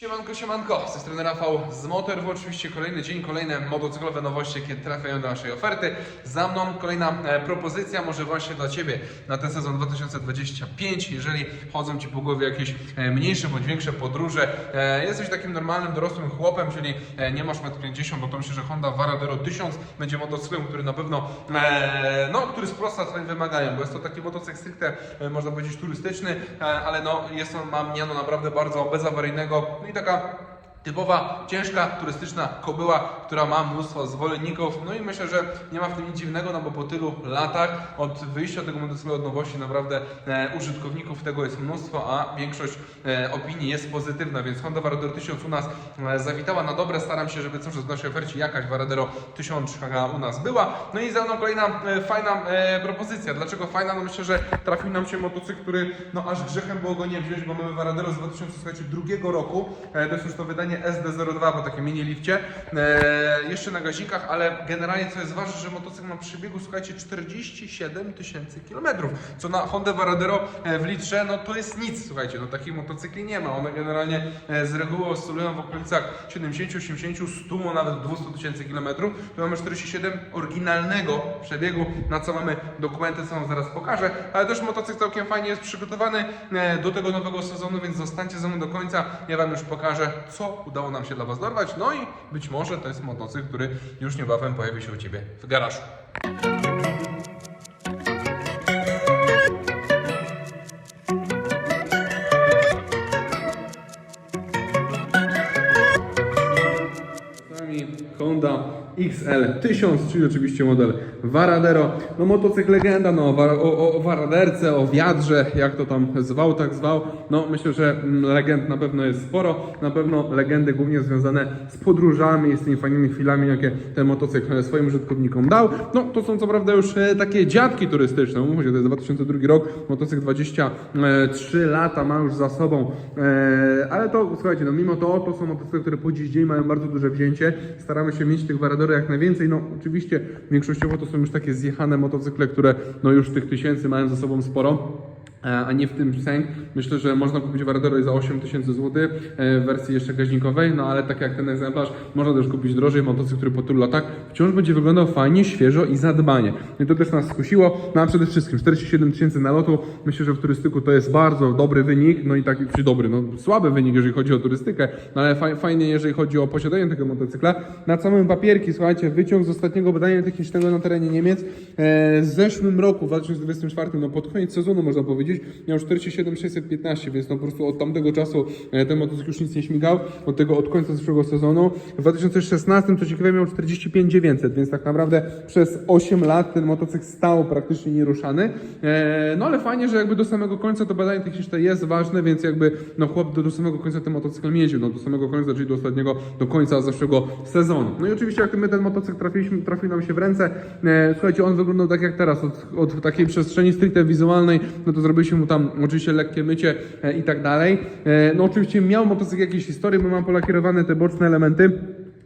Siemanko, siemanko, z tej strony Rafał z Motorw, oczywiście kolejny dzień, kolejne motocyklowe nowości, jakie trafiają do naszej oferty. Za mną kolejna e, propozycja, może właśnie dla Ciebie na ten sezon 2025, jeżeli chodzą Ci po głowie jakieś e, mniejsze bądź większe podróże, e, jesteś takim normalnym, dorosłym chłopem, czyli nie masz 1,50 m, no to myślę, że Honda Varadero 1000 będzie motocyklem, który na pewno, no, który sprosta Twoim wymaganiom, bo jest to taki motocykl stricte, można powiedzieć, turystyczny, ale no, jest on, ma miano naprawdę bardzo bezawaryjnego, no i taka typowa, ciężka, turystyczna kobyła, która ma mnóstwo zwolenników. No i myślę, że nie ma w tym nic dziwnego, no bo po tylu latach od wyjścia tego motocyklu od nowości naprawdę e, użytkowników tego jest mnóstwo, a większość e, opinii jest pozytywna, więc Honda Varadero 1000 u nas e, zawitała na dobre. Staram się, żeby cały w naszej ofercie jakaś Varadero 1000 u nas była. No i za mną kolejna e, fajna e, propozycja. Dlaczego fajna? No myślę, że trafił nam się motocykl, który no aż grzechem było go nie wziąć, bo mamy Varadero z 2002 roku. E, to jest już to wydanie SD02 po takim mini lifcie. E, jeszcze na gazikach, ale generalnie co jest ważne, że motocykl ma przebiegu, słuchajcie, 47 tysięcy kilometrów. Co na Honda Varadero e, w litrze, no to jest nic, słuchajcie, no takich motocykli nie ma. One generalnie e, z reguły oscylują w okolicach 70, 80, 100, nawet 200 tysięcy kilometrów. Tu mamy 47 oryginalnego przebiegu, na co mamy dokumenty, co wam zaraz pokażę, ale też motocykl całkiem fajnie jest przygotowany e, do tego nowego sezonu, więc zostańcie ze mną do końca. Ja wam już pokażę, co udało nam się dla was dorwać. No i być może to jest motocykl, który już niebawem pojawi się u ciebie w garażu. Honda XL 1000, czyli oczywiście model Varadero. No motocykl legenda, no o, o, Varaderce, o wiadrze, jak to tam zwał, tak zwał. No myślę, że mm, legend na pewno jest sporo. Na pewno legendy głównie związane z podróżami z tymi fajnymi chwilami, jakie ten motocykl swoim użytkownikom dał. No to są co prawda już e, takie dziadki turystyczne. Mówmy się, to jest 2002 rok, motocykl 23 lata ma już za sobą. E, ale to słuchajcie, no mimo to, to są motocykle, które po dziś dzień mają bardzo duże wzięcie. Staramy się mieć tych Varadory jak najwięcej. No oczywiście większościowo to są już takie zjechane motocykle, które no już tych tysięcy mają za sobą sporo. E, A nie w tym sęk. Myślę, że można kupić Varadero za 8 tysięcy złotych e, w wersji jeszcze gaźnikowej, no ale tak jak ten egzemplarz, można też kupić drożej motocykl, który po tylu latach wciąż będzie wyglądał fajnie, świeżo i zadbanie. I to też nas skusiło. No a przede wszystkim 47 tysięcy nalotu. Myślę, że w turystyku to jest bardzo dobry wynik, no i taki, czy dobry, no słaby wynik, jeżeli chodzi o turystykę, no ale faj, fajnie, jeżeli chodzi o posiadanie tego motocykla. Na samym papierki, słuchajcie, wyciąg z ostatniego badania technicznego na terenie Niemiec e, w zeszłym roku, w 2024, no pod koniec sezonu można powiedzieć, miał 47 615, więc no po prostu od tamtego czasu e, ten motocykl już nic nie śmigał, od tego od końca zeszłego sezonu. W 2016, co ciekawe, miał 45 900, więc tak naprawdę przez 8 lat ten motocykl stał praktycznie nieruszany. E, no ale fajnie, że jakby do samego końca to badanie techniczne jest ważne, więc jakby no chłop do, do samego końca ten motocykl jeździł, no do samego końca, czyli do ostatniego, do końca zeszłego sezonu. No i oczywiście jak my ten motocykl trafiliśmy, trafił nam się w ręce, e, słuchajcie, on wyglądał tak jak teraz, od, od takiej przestrzeni stricte wizualnej, no to zrobiliśmy mu tam oczywiście lekkie mycie e, i tak dalej. E, no oczywiście miał motocykl jakieś historie, bo mam polakierowane te boczne elementy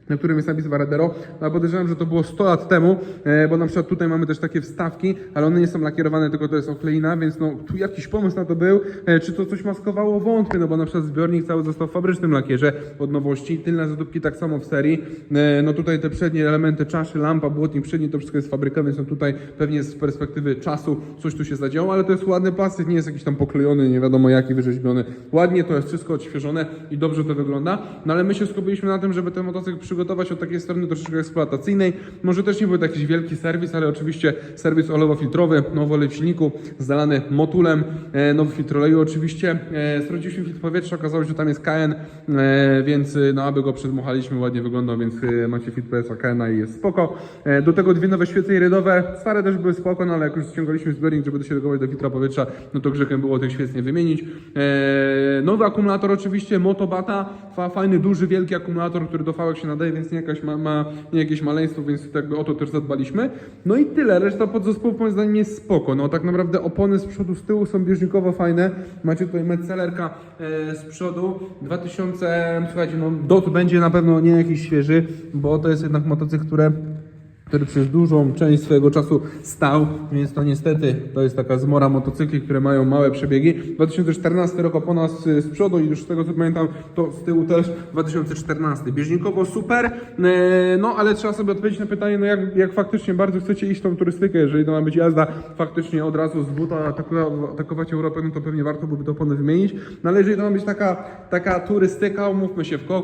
na którym jest napis Varadero, ale podejrzewam, że to było 100 lat temu, e, bo na przykład tutaj mamy też takie wstawki, ale one nie są lakierowane, tylko to jest okleina, więc no tu jakiś pomysł na to był, e, czy to coś maskowało, wątpię, no bo na przykład zbiornik cały został w fabrycznym lakierze od nowości, tylne zadupki tak samo w serii, e, no tutaj te przednie elementy czaszy, lampa, błotnik przedni, to wszystko jest fabryka, więc no tutaj pewnie z perspektywy czasu coś tu się zadziało, ale to jest ładny plastik, nie jest jakiś tam poklejony, nie wiadomo jaki, wyrzeźbiony, ładnie to jest wszystko odświeżone i dobrze to wygląda, no ale my się skupiliśmy na tym, żeby ten motocykl przygotować od takiej strony troszeczkę eksploatacyjnej. Może też nie był to jakiś wielki serwis, ale oczywiście serwis olewo-filtrowy, nowy olej w silniku, zalany motulem, e, nowy filtr oleju oczywiście. E, sprawdziliśmy filtr powietrza, okazało się, że tam jest KN, e, więc no aby go przedmuchaliśmy, ładnie wyglądał, więc macie filtr powietrza KN i jest spoko. Do tego dwie nowe świece irydowe, stare też były spoko, no ale jak już ściągaliśmy zbiornik, żeby dogować do filtra powietrza, no to grzechem było tych świec nie wymienić. Nowy akumulator oczywiście, Motobata, fa, fajny, duży, wielki akumulator, który do fałek się nadaje, więc nie jakaś ma, ma nie jakieś maleństwo, więc jakby o to też zadbaliśmy. No i tyle, reszta podzespołów moim zdaniem jest spoko. No tak naprawdę opony z przodu, z tyłu są bieżnikowo fajne. Macie tutaj metcelerka e, z przodu. 2000, słuchajcie, no dot będzie na pewno nie jakiś świeży, bo to jest jednak motocykl, które który przez dużą część swojego czasu stał, więc to niestety to jest taka zmora motocykli, które mają małe przebiegi. 2014 rok po nas z przodu i już z tego co pamiętam, to z tyłu też 2014. Bieżnikowo super, e, no ale trzeba sobie odpowiedzieć na pytanie, no jak, jak faktycznie bardzo chcecie iść tą turystykę, jeżeli to ma być jazda faktycznie od razu z buta atakowa- atakować Europę, no to pewnie warto byłoby to opony wymienić. No ale jeżeli to ma być taka, taka turystyka, umówmy się, w koło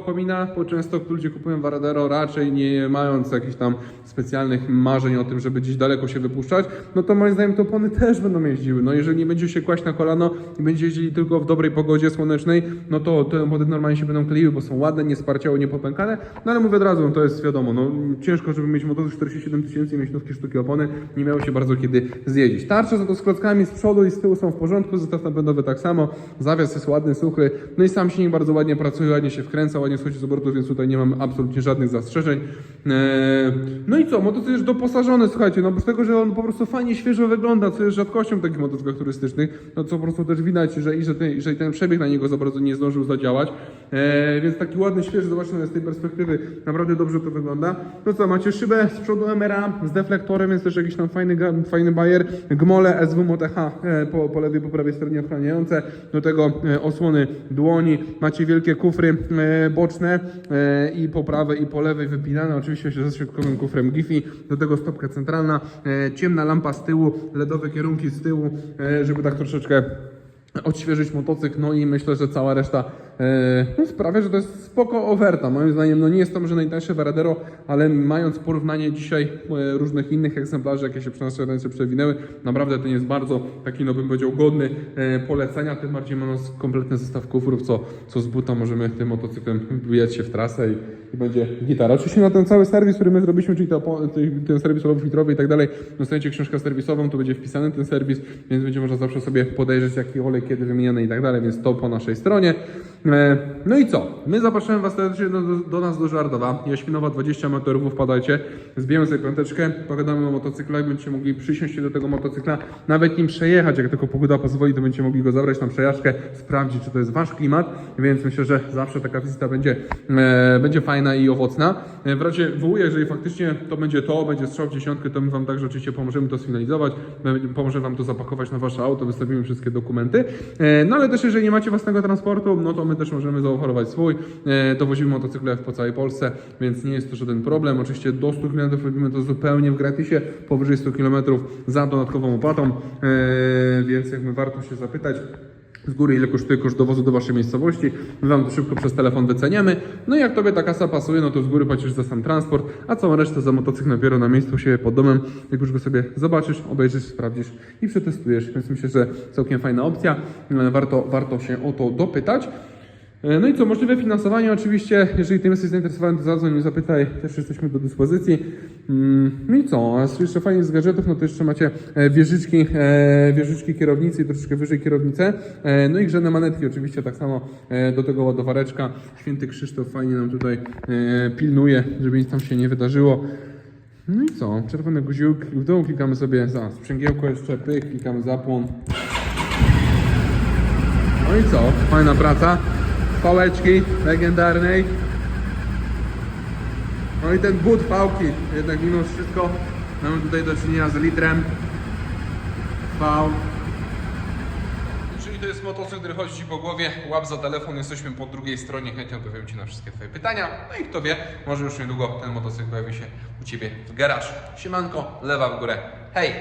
bo często ludzie kupują Varadero raczej nie mając jakichś tam specjalnych marzeń o tym, żeby gdzieś daleko się wypuszczać, no to moim zdaniem te opony też będą jeździły. No jeżeli nie będziecie się kłaść na kolano i będziecie jeździli tylko w dobrej pogodzie słonecznej, no to te opony normalnie się będą kleiły, bo są ładne, nie sparciały, nie popękane. No ale mówię od razu, no to jest wiadomo, no ciężko, żeby mieć motocykl 47 tysięcy i mieć nówki sztuki opony, nie miało się bardzo kiedy zjeździć. Tarcze za to z klockami z przodu i z tyłu są w porządku, zestaw napędowy tak samo, zawias jest ładny, suchy, no i sam silnik bardzo ładnie pracuje, ładnie się wkręca, ładnie schodzi z obrotów, więc tutaj nie mam absolutnie żadnych zastrzeżeń. Eee, no i co, motocykl jest doposażony, słuchajcie, no bo z tego, że on po prostu fajnie świeżo wygląda, co jest rzadkością w takich motocyklach turystycznych, no co po prostu też widać, że i że ten, że ten przebieg na niego za bardzo nie zdążył zadziałać, eee, więc taki ładny, świeży, zobaczmy z tej perspektywy, naprawdę dobrze to wygląda. No co, macie szybę z przodu MRA z deflektorem, więc też jakiś tam fajny, fajny bajer, gmole SW Moto H e, po, po lewej, po prawej stronie ochraniające, do tego e, osłony dłoni, macie wielkie kufry e, boczne e, i po prawej i po lewej wypinane, oczywiście się ze środkowym kufrem Do tego stopka centralna, e, ciemna lampa z tyłu, LEDowe kierunki z tyłu, e, żeby tak troszeczkę odświeżyć motocykl, no i myślę, że cała reszta no, sprawia, że to jest spoko oferta. Moim zdaniem, no nie jest to może najtańsze Varadero, ale mając porównanie dzisiaj e, różnych innych egzemplarzy, jakie się naszej ręce przewinęły, naprawdę ten jest bardzo taki, no bym powiedział, godny e, polecenia, tym bardziej mając kompletny zestaw kufrów, co, co z buta możemy tym motocyklem wbijać się w trasę i, i będzie gitara. Oczywiście na ten cały serwis, który my zrobiliśmy, czyli to, ten serwis olejów i tak dalej, dostaniecie książkę serwisową, to będzie wpisany ten serwis, więc będzie można zawsze sobie podejrzeć, jaki olej kiedy wymieniany i tak dalej, więc to po naszej stronie. E, No i co? My zapraszamy Was serdecznie do, do, nas do Żardowa. Jaśminowa 20 metrów, wpadajcie, zbijemy sobie piąteczkę, pogadamy o motocyklach, będziecie mogli przysiąść do tego motocykla, nawet nim przejechać, jak tylko pogoda pozwoli, to będziecie mogli go zabrać na przejażdżkę, sprawdzić, czy to jest Wasz klimat, więc myślę, że zawsze taka wizyta będzie, e, będzie fajna i owocna. E, w razie W, jeżeli faktycznie to będzie to, będzie strzał w dziesiątkę, to my Wam także oczywiście pomożemy to sfinalizować, my pomożemy Wam to zapakować na Wasze auto, wystawimy wszystkie dokumenty. E, No ale też jeżeli nie macie własnego transportu, no to my też możemy zaoferować swój. E, Dowozimy motocykle po całej Polsce, więc nie jest to żaden problem. Oczywiście do 100 km robimy to zupełnie w gratisie, powyżej 100 km za dodatkową opłatą, E, więc jakby warto się zapytać z góry, ile kosztuje koszt dowozu do Waszej miejscowości. My Wam to szybko przez telefon wyceniamy. No i jak Tobie ta kasa pasuje, no to z góry płacisz za sam transport, a całą resztę za motocykl dopiero na miejscu siebie pod domem. Jak już go sobie zobaczysz, obejrzysz, sprawdzisz i przetestujesz. Więc myślę, że całkiem fajna opcja. E, Warto, warto się o to dopytać. E, No i co, możliwe finansowanie oczywiście, jeżeli tym jesteś zainteresowany, to zadzwoń zapytaj, też jesteśmy do dyspozycji. Mm, No i co, a jeszcze fajnie z gadżetów, no to jeszcze macie e, wieżyczki, e, wieżyczki kierownicy i troszeczkę wyżej kierownicę. No i grzane manetki oczywiście tak samo do tego ładowareczka. Święty Krzysztof fajnie nam tutaj pilnuje, żeby nic tam się nie wydarzyło. No i co, czerwony guziuk, w dołu klikamy sobie za sprzęgiełko jeszcze, pyk, klikamy zapłon. No i co? Fajna praca. Pałeczki legendarnej. No i ten but pałki. Jednak mimo wszystko mamy tutaj do czynienia z litrem. V. Czyli to jest motocykl, który chodzi Ci po głowie, łap za telefon, jesteśmy po drugiej stronie, chętnie odpowiem Ci na wszystkie Twoje pytania. No i kto wie, może już niedługo ten motocykl pojawi się u Ciebie w garażu. Siemanko, lewa w górę. Hej!